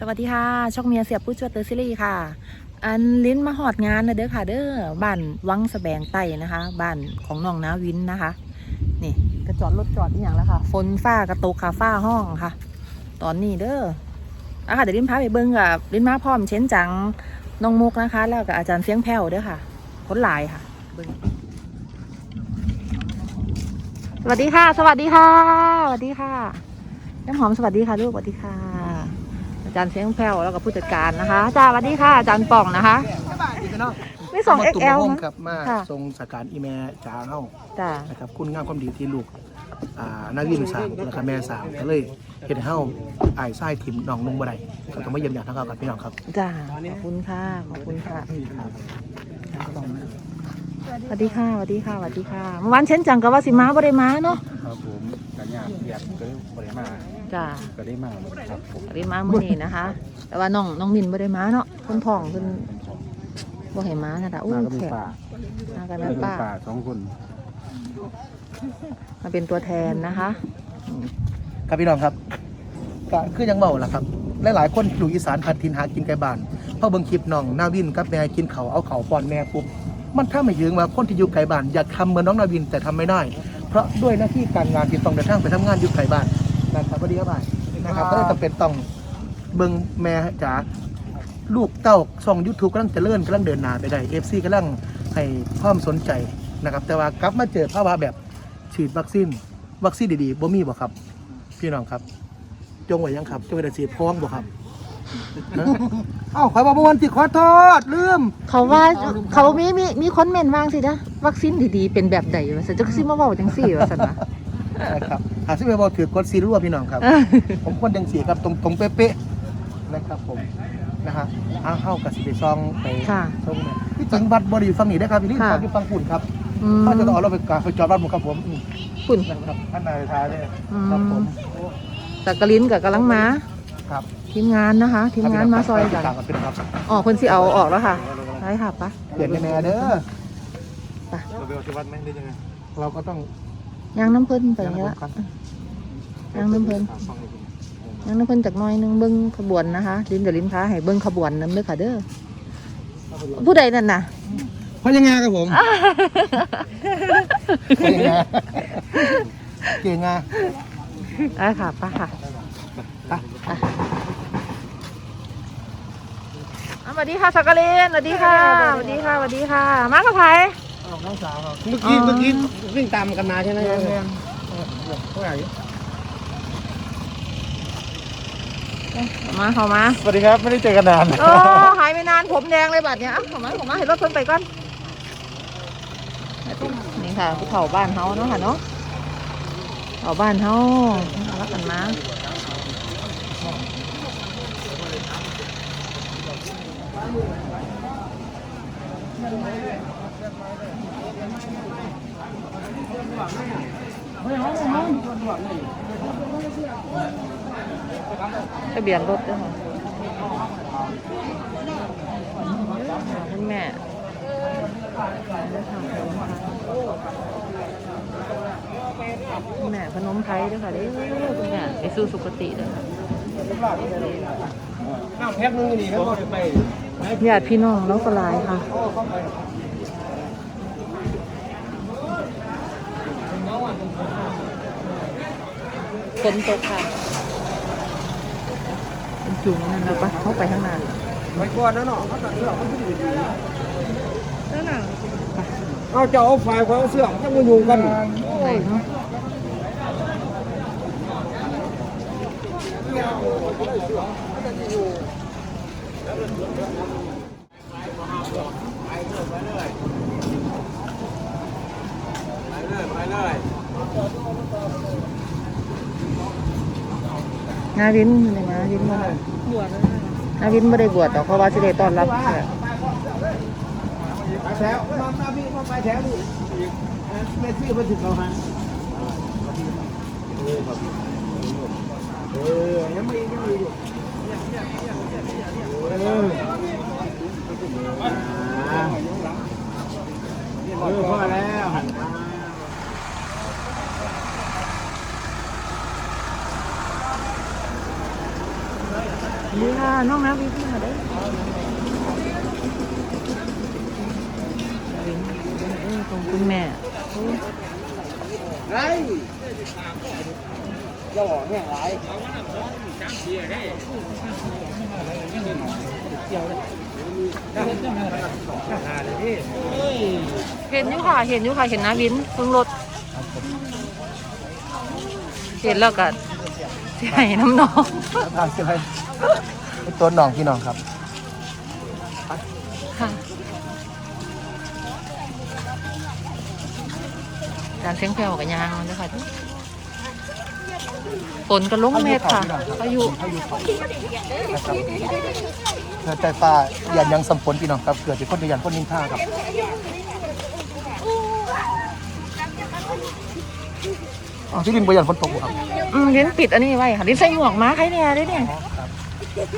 สวัสดีค่ะ ช่องเมียเสียบผู้จวดเตอร์ซิลี่ค่ะ อันลิ้นมาหอดงานนะเด้อค่ะ เด้อบ้านวังสแบงไต้นะคะบ้านของน้องนาวินนะคะ นี่กระจอดรถจอดอีกอย่างแล้วค่ะ ฝนฟ้ากระตกค่ะฟ้าห้องค่ะ ตอนนี้เด้ออะค่ะเดี๋ยวลิ้นพาไปเบิ้งกับลิ้นมาพร้อมเช้นจังน้องมุกนะคะ แล้วกับอาจารย์เสียงแผ่วเด้อค่ะคนหลายค่ะ เบิ้งสวัสดีค่ะ สวัสดีค่ะ สวัสดีค่ะน้ำหอมสวัสดีค่ะลูกสวัสดีค่ะ จารย์เสียงแผ่วแล้วก็ผู้จัดการนะคะจ้าสวัสดีค่ะอาจารย์ป่องนะคะไม่ส่ง มาตุ่ม XL ห้องนะครับมาค่ะ ทรงสการอีเมจาเฮาจ้านะครับ คุณงามความดีที่ลูกอ่านาวินสามแล้วก็แม่สามก็เลยเฮ็ดให้เฮาอ้ายไส้ถิ่มน้องนุ่งบ่ได้ก็ต้องมาเยี่ยมญาติทั้งเฮากับพี่น้องครับ จ้าขอบคุณค่ะขอบคุณค่ะสวัสดีค่ะสวัสดีค่ะสวัสดีค่ะเมื่อวานเช่นจังกับว่าสิมาบ่ได้มาเนาะครับผมกันยากเรียกก็บริมา จ้าก็ได้มาครับผมบ่ได้มามื้อนี้นะคะ แต่ว่าน้องน้องมินบ่ได้มาเนาะคนท้องเพิ่นบ่ให้มานะคะอู้มาก็มีแขกป่ามากันมาแม่เป็นป้า ป่าสองคน มาเป็นตัวแทนนะคะ ครับพี่น้องครับก็คือยังเมาล่ะครับ หลายๆคนอยู่อีสานพันทินหากินไกลบ้านพอเบิ่งคลิปน้องนาวินกับแม่กินเขาวเอาเขาวป้อนแม่ปุ๊บมันถ้าไม่ยืงว่าคนที่อยู่ไกลบ้านอยากทำเหมือนน้องนาวินแต่ทำไม่ได้ เพราะด้วยหน้าที่การงานที่ต้องเดินทางไปทำงานอยู่ไกลบ้าน นะครับสวัสดีครับบ่ายนะครับก็เลยจำเป็นต้องเบิ่งแม่จ๋าลูกเต้าช่องยูทูบกำลังเจริญกำลังเดินหน้าไปได้เอฟซีกำลังให้ความสนใจนะครับ แต่ว่ากลับมาเจอภาวะแบบฉีดวัคซีนวัคซีนดีๆบ่มีบ่ครับ พี่น้องครับ จงไว้ยังครับ จงไว้แต่สีพร้อมบ่ครับฮะเอ้าขอยบอกเมื่อวันที่ขอโทษลืม เขาว่าเขามีมีมีคนเม่นวางสินะวัคซีนดีๆเป็นแบบใดวะสันจักสิมาเว้าจังซี่ว่าซั่นนะ นะครับ หาซิเมบอกถือกดซีรั่วพี่น้องครับ ผมคนยังสีครับตรงตรงเป๊ะๆนะครับผมนะฮะอ้าวเข้ากับสิไปซองไปค่ะส่งเนี่ยที่จริงบัตรบริอยู่ฝั่งนี้นะครับพี่นี่ค่ะฝั่งที่ฝั่งปุ่นครับอืมเขาจะต้องเอาเราไปกราบไปจอดบ้านผมครับผมอืมคุณนะครับท่านนายท้ายเลยอืครับผมมแต่กะลิ้นกับกะลังมาครับทีมงานนะคะ ทีมงานมาซอยกักันนตามกันเป็นครับอ๋อเพิ่นสิเอาออกแล้วค่ะใช่ค่ะปะเปลี่ยนแม่เด้อเราไปที่วัดไหมได้ยังไงเราก็ต้อง ยางน้ำเพิ่นไปยังเนี้ยระบบกันยางน้ำเพิ่นยางน้ำเพิ่นจากหน้อยหนึงเบิ้งขบวนนะคะลิ้นกับลิ้นค้าให้เบิ้งขบวนนำเด้อค่ะเด้อผู้ใดนั่นน่ะเพราะยังไงครับผมเพราะยังไงเก่งไงอะค่ะปะค่ะไปอะอะสวัสดีค่ะสักกะลินสวัสดีค่ะสวัสดีค่ะสวัสดีค่ะ มากับไผน้องสาวครับเมื่อกี้เมื่อกี้ วิ่งตามกันมาใช่ไหมเรียนเรียนเท่าไหร่มาเข้ามาสวัสดีครับไม่ได้เจอกันนานโอ้หายไปนานผมแดงเลยบัดเนี้ยอะเข้ามาเข้ามาให้รถเพิ่นไปก่อนนี่ค่ะภูเขาบ้านเฮาเนาะค่ะเนาะเขาบ้านเฮารักกันมา ทะเบียนรถด้วยค่ะคุณแม่คุณแม่ขนมไทยด้วยค่ะเด้อคุณแม่ไปสู่สุคติด้วยค่ะน้ำแพ็คนึงนี่ครับไปญาติพี่น้องแล้วก็หลายค่ะ นตกค่ะเป็นจุ่มนั่นแล้วปะเข้าไปข้างหน้าไปก่อนนะเนาะเขาตัดเสื้อเขาขึ้นอยู่ดีนั่นน่ะเอาจะเอาไฟเขาเอาเสื้อจะมาอยู่กันไหนเนาะ นาวินนี่นาวินมาบวชนาวินไม่ได้บวชแต่เพราะว่าจะได้ต้อนรับแขกแถวมามาพี่มาไปแถวนี่ไม่ซี่มาถึงเขาฮะเออยังไม่ยังไม่อยู่เออเออพอแล้วหันมา ดีค่ะ น้องนะวิทย์ค่ะเด้อวินเออของคุณแม่โอ้ยเห็นอยู่ค่ะ เห็นอยู่ค่ะ เห็นนะวินเพิ่งรถ เห็นแล้วก็เสียน้ำนองทาง เสียไรตัวน้องพี่น้องครับค่ะการเสียงแผ่วกับยางมันด้วยค่ะฝนก็ลงเม็ดค่ะพายุนะครับเกิดใจฟ้าอย่ายังสำฝนพี่น้องครับเกิดเป็นคนเดียวกันคนนินท่าครับอ๋อที่ดินบริยานฝนตกบ่ครับอืมลิ้นปิดอันนี้ไว้ค่ะลิ้นใส่หมวกม้าใครเนี่ยได้เนี่ย ครับ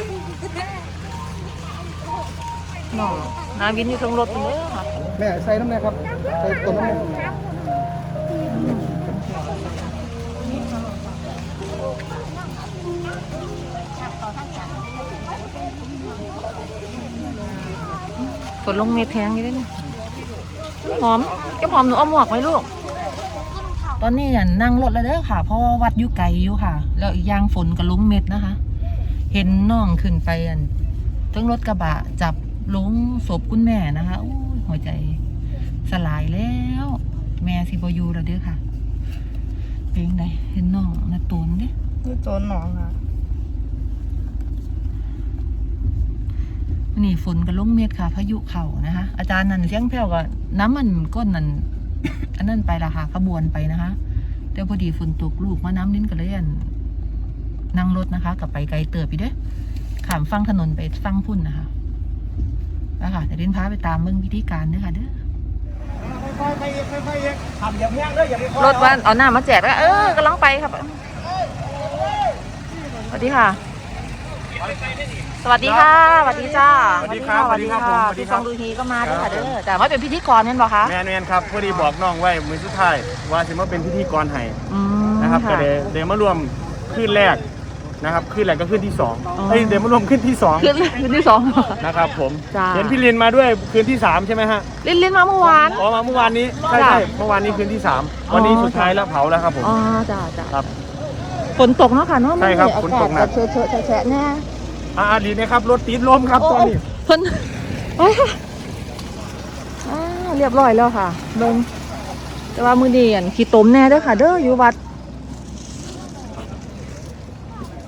น้องนาวินอยู่ตรงรถเลยค่ะแม่ใส่น้ำแน่ครับ ใส่ตัวน้ำแน่ฝนลงเม็ดแทงอยู่ได้เนี่ยหอมแกหอมหนูเอาหมวกไว้ลูก ตอนนี้อะนั่งรถแล้วเด้อค่ะ เพราะว่าวัดอยู่ไกลอยู่ค่ะ แล้วอีกอย่างฝนก็ลงเม็ดนะคะ เห็นน้องขึ้นไปอันทั้งรถกระบะจับลงศพคุณแม่นะคะอู้ยหัวใจสลายแล้ว แม่สิบอยูแล้วเด้อค่ะ เป็นไงเห็นน้องนาตูนเด้นี่ตัวหนองค่ะนี่ฝนก็ลงเม็ดค่ะ พายุเข่านะคะ อาจารย์นั่นเสียงแผ่วก็น้ำมันก้นนั่นอันนั้นไปละค่ะขบวนไปนะคะแต่พอดีฝนตกลูกมาน้ำลิ้นก็เลยอั่น นั่งรถนะคะกลับไปไกลเติบไปเด้อขามฟังถนนไปฟังพุ่นนะคะแล้วค่ะแต่ลิ้นพาไปตามเมืองพิธีการเด้อค่ะเด้อค่อยๆไปอีกค่อยๆอีกทำอย่าแพงเลยอย่าไปคอยรถวันเอาหน้ามาแจกแล้วเออกำลังไปครับสวัสดีค่ะ สวัสดีค่ะสวัสดีจ้าสวัสดีครับสวัสดีครับผมสวัสดีพี่คฟรัอบงดูฮีก็มาด้วยค่ะเด้อแต่ไม่เป็นพิธีกรนั่นบอคะแมนแมนครับพอดีบอกน้องไว้มือสุดท้ายว่าสิมาเป็นพิธีกรให้อืมนะครับก็ค่ะเดี๋ยวเดี๋ยวมารวมขึ้นแรก นะครับขึ้นแรกก็ขึ้นที่สองอ๋อเอ้ยเดี๋ยวมารวมขึ้นที่สองขึ้นขึ้นที่สอง นะครับผมจ้า เห็นพี่ลินมาด้วยคืนที่สามใช่ไหมฮะลิ้นลิ้นมาเมื่อวาน อ๋อมาเมื่อวานนี้ใช่จ้ะใช่เมื่อวานนี้คืนที่สามวันนี้สุดท้ายแล้วเผาแล้วครับผม อ๋อจ้าจ้าครับฝนตกเนาะค่ะเนาะใช่ครับมัฝนตกหนักเฉอะเฉอะแฉะแฉะแน่อ่าดีนะครับรถติดลมครับตอนนี้เพิ่นโอ้ยอ่าเรียบร้อยแล้วค่ะเบิ่งแต่ว่ามือดีอันขี้ตมแน่เด้อค่ะ เด้ออยู่วัด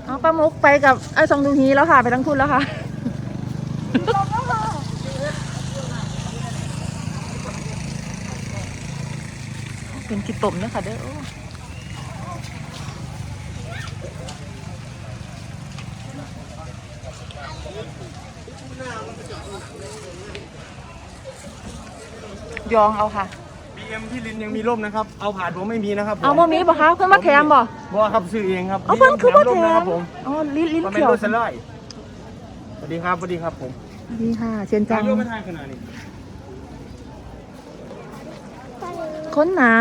เอา ปลามุกไปกับไอ้ซองดูฮีแล้วค่ะ ไปทั้งคุณแล้วค่ะเป็นขี้ตมเด้อค่ะเด้อโยองเอาค่ะ เอ็มพี่ลินยังมีร่มนะครับ เอาผ่านผมไม่มีนะครับผมเอาบ่มีบ่คะเพิ่นมาแถมบ่ บ่ครับซื้อเองครับเอาเพิ่นคือมาร่แถมนะคมรับผมอ๋อลิ้นลิ้นมันเป็นเขียวรถสไลด์สวัสดีครับสวัสดีครับผมสวัสดีค่ะเชียนจัทางงยกมาทางขนาดนี้คนหนา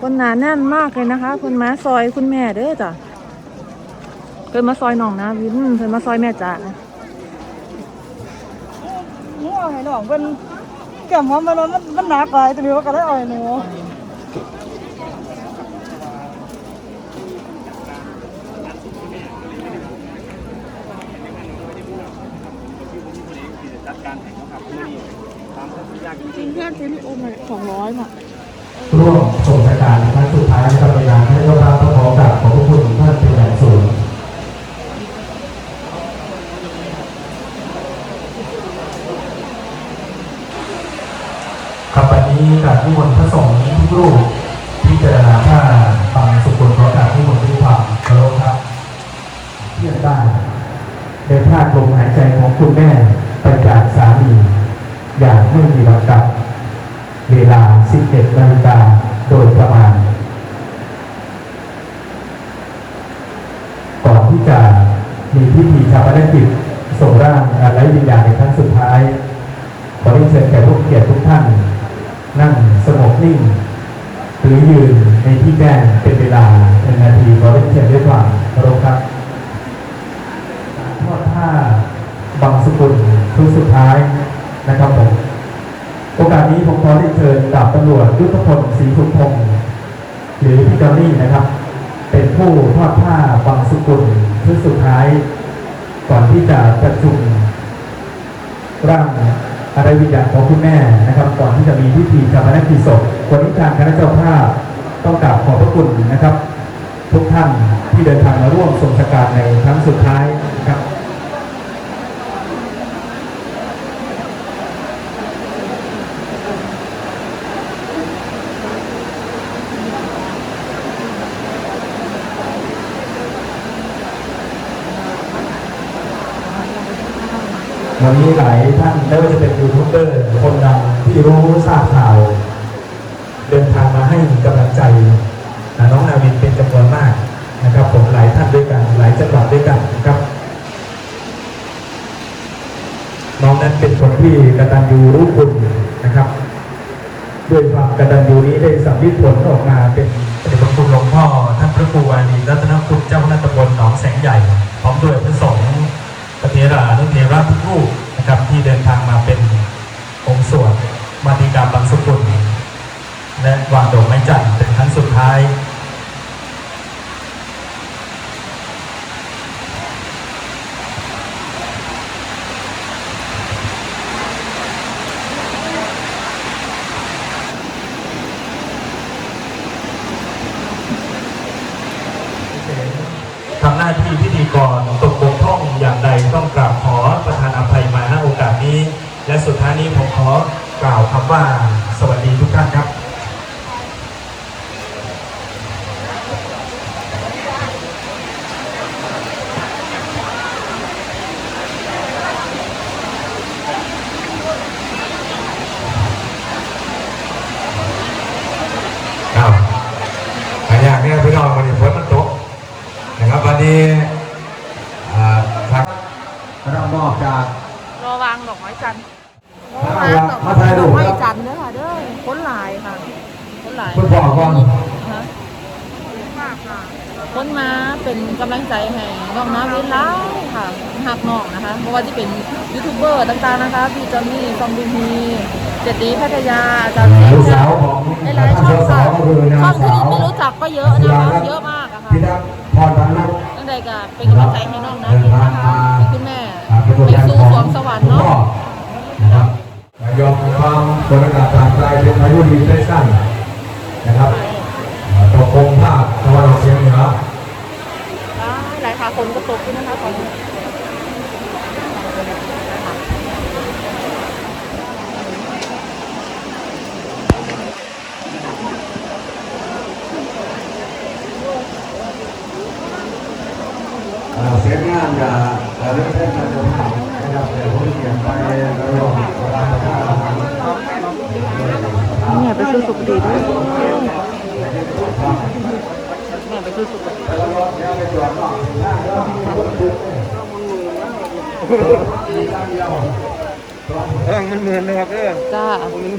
คนหนาแน่นมากเลยนะคะเพิ่นมาซอยคุณแม่เด้อจ้ะเพิ่นมาซอยน้องนะวินเพิ่นมาซอยแม่จ๋าหนูเอาให้น้องเป็น แก้มหอมมันมันมันหนักไปตัวนี้ว่าก็ได้อาให้หนูจริงแค่ซื้อโอ้ยสองร้อยอะร่วมส่งสการครั้งสุดท้ายนะครับในงานให้เจ้าภาพต้องขอกราบขอบพระคุณท่านเป็นอย่างสูงครับวันนี้กราบที่มนต์พระสงฆ์ทุก รูปพิจารณาผ้าฟังสุขุนขอกาบที่มนด้วยความเคารพครับเพื่อได้ได้พลาดลมหายใจของคุณแม่ไปจากสามีอย่างไม่มีลำดับ เวลา 11นาฬิกาโดยประมาณ ก่อนที่จะมีพิธีชาปนกิจส่งร่างไรวิญญาณในครั้งสุดท้าย ขอเรียนเชิญแขกผู้เกียรติทุกท่าน นั่งสงบนิ่ง รือยืนในที่แจ้งเป็นเวลาเป็นนาทีขอเรียนเชิญด้วยความเรพครับทอดผ้าบางสกุลชุดสุดท้ายนะครับผมโอกาสนี้ผมขอได้เชิญดาบตำรวจยุทธพลศรีสุพงหรือพี่จอนี่นะครับ เป็นผู้ทอดผ้าบางสกุลชุดสุดท้าย ก่อนที่จะประชุมร่าง อะไรวิญญาณของคุณแม่นะครับ ก่อนที่จะมีพิธีชาปนกิจศพวันนี้ทางคณะเจ้าภาพต้องกราบขอบพระคุณนะครับ ทุกท่านที่เดินทางมาร่วมสมสการในครั้งสุดท้ายนะครับ วันนี้หลายท่านไม่ว่าจะเป็นยูทูบเบอร์คนดังที่รู้ทราบข่าว เดินทางมาให้กำลังใจอ่าน้องนาวินเป็นจำนวนมากนะครับ ผมหลายท่านด้วยกัน หลายจังหวัดด้วยกันนะครับ น้องนั้นเป็นคนที่กระตัญญูรู้คุณนะครับ ด้วยความกระตัญญูนี้ได้สำลิดผลออกมาเป็นพระเดชพระคุณหลวงพ่อท่านพระครูวารีรัตนคุณเจ้าคณะตำบลหนองแสงใหญ่ พร้อมด้วยพระสงฆ์พระเทรานุเทระทุกรูปนะครับที่เดินทางมาเป็นองค์สวดมาติกาบางสุกุล และวางดอกไม้จันทร์เป็นครั้งสุดท้าย ทำหน้าที่พิธีกรตกบกพร่องอย่างใดต้องกราบขอประธานอภัยมาณโอกาสนี้ และสุดท้ายนี้ผมขอกล่าวคำว่าสวัสดีทุกท่านครับ ครับหลายอย่างเนี่ยพี่น้องวันนี้ฝนมันตกนะครับวันนี้อ่าทางรับมอบจาก รอวางดอกไม้จันทร์ มาถ่ายรูป ดอกไม้ ครับ จันทร์เด้อค่ะเด้อคนหลายค่ะคนหลาย คุณพ่อก่อน ฮะ คนมาเป็นกำลังใจให้น้องน้ำวินหล้ายค่ะหักน้องนะคะเพราะว่าที่เป็นยูทูบเบอร์ต่างๆนะคะพี่จอมมี่ซองดูฮีเจตีพัทยาอาจารย์เซลูกนสาวของหลายๆช่องสาค่ะวก็คือนางช่องที่สาวไม่รู้จักก็เยอะนะคะเยอะมากอะค่ะพิทักษ์พรพันธ์รัตน์ตั้งแต่ก็เป็นกำลังใจให้น้องน้ำวินนะคะให้คุณแม่อ่าเป็นตัวไปแทนสู่ของสวงสวรรค์คุณเนาะพ่อนะครับยอมความกดอากาศต่างใจเป็นพายุดีได้สั้นนะครับอ่าตกคงภาคตะวันออกเฉียงเหนือหลายค่ะค นก็ตกด้วยนะคะตอนนี้เสียงานจะเริ่มเต้นกันจะผ่านนะครับแต่ผู้เขียนไประหว่างเวลาท่าเนี่ยไปซื้อสุกดีด้วย ไปซื้อสุกดีเออมันเหมือนนะครับเออจ้าโอ้ย